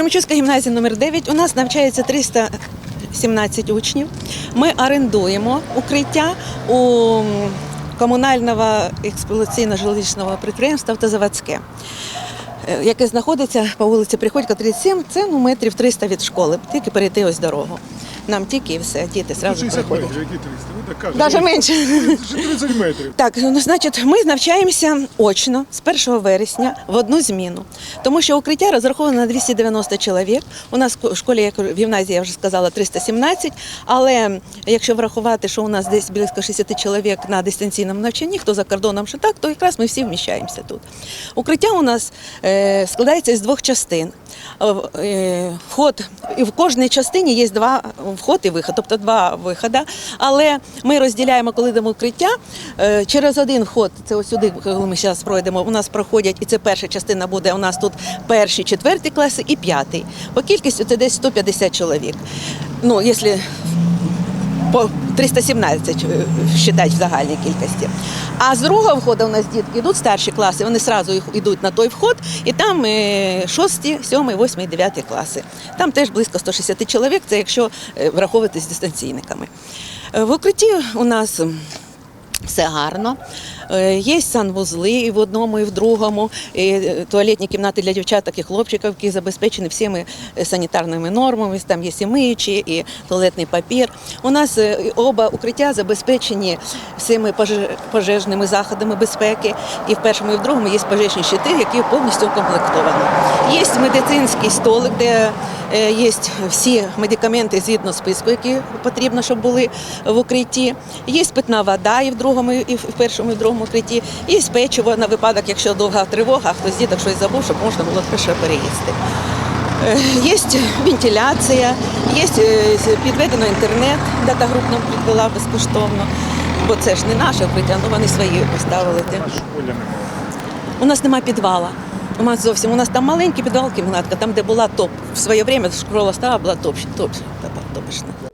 Кременчуцька гімназія номер 9 У нас навчається 317 учнів. Ми орендуємо укриття у комунального експлуатаційно-жилищного підприємства «Автозаводське», е, яке знаходиться по вулиці Приходька, 37, це ну, метрів 300 від школи, тільки перейти ось дорогу. Нам тільки і все, діти зразу 60 приходять. метрів, які 300? Ви так кажете. Навіть менше. Це 30 метрів. Так, ну значить, ми навчаємося очно з 1 вересня в одну зміну, тому що укриття розраховано на 290 чоловік. У нас в школі, як в гімназії, я вже сказала, 317, але якщо врахувати, що у нас десь близько 60 чоловік на дистанційному навчанні, хто за кордоном, що так, то якраз ми всі вміщаємося тут. Укриття у нас е, складається з двох частин. Е, е, Вход і в кожній частині є два вход і виход, тобто два виходи. Але ми розділяємо, коли йдемо укриття. е, Через один вход, це ось сюди, коли ми зараз пройдемо, у нас проходять, і це перша частина буде. У нас тут перші, четверті класи і п'ятий. По кількістю це десь 150 чоловік. Ну, якщо по 317 е, в загальній кількості. А з другого входу у нас дітки йдуть старші класи, вони одразу йдуть на той вход, і там е, шості, сьомий, восьмий, дев'ятий класи. Там теж близько 160 чоловік, це якщо е, враховувати з дистанційниками. Е, В укритті у нас все гарно. Е, Є санвузли і в одному, і в другому, і е, туалетні кімнати для дівчаток і хлопчиків, які забезпечені всіми е, санітарними нормами. Там є і і туалетний папір. У нас оба укриття забезпечені всіми пожежними заходами безпеки. І в першому, і в другому є пожежні щити, які повністю укомплектовані. Є медицинський столик, де є всі медикаменти згідно списку, які потрібно, щоб були в укритті. Є питна вода і в другому, і в першому, і в другому укритті. Є печиво на випадок, якщо довга тривога, хтось діток щось забув, щоб можна було швидше переїсти. Е, Є вентиляція, є е, підведено інтернет, дата груп нам підвела безкоштовно, бо це ж не наше укриття, ну вони свої поставили. У нас немає підвала. У нас зовсім у нас там маленький підвал, кімнатка, там, де була топ. В своє время школа стала була топ, топ, топочна.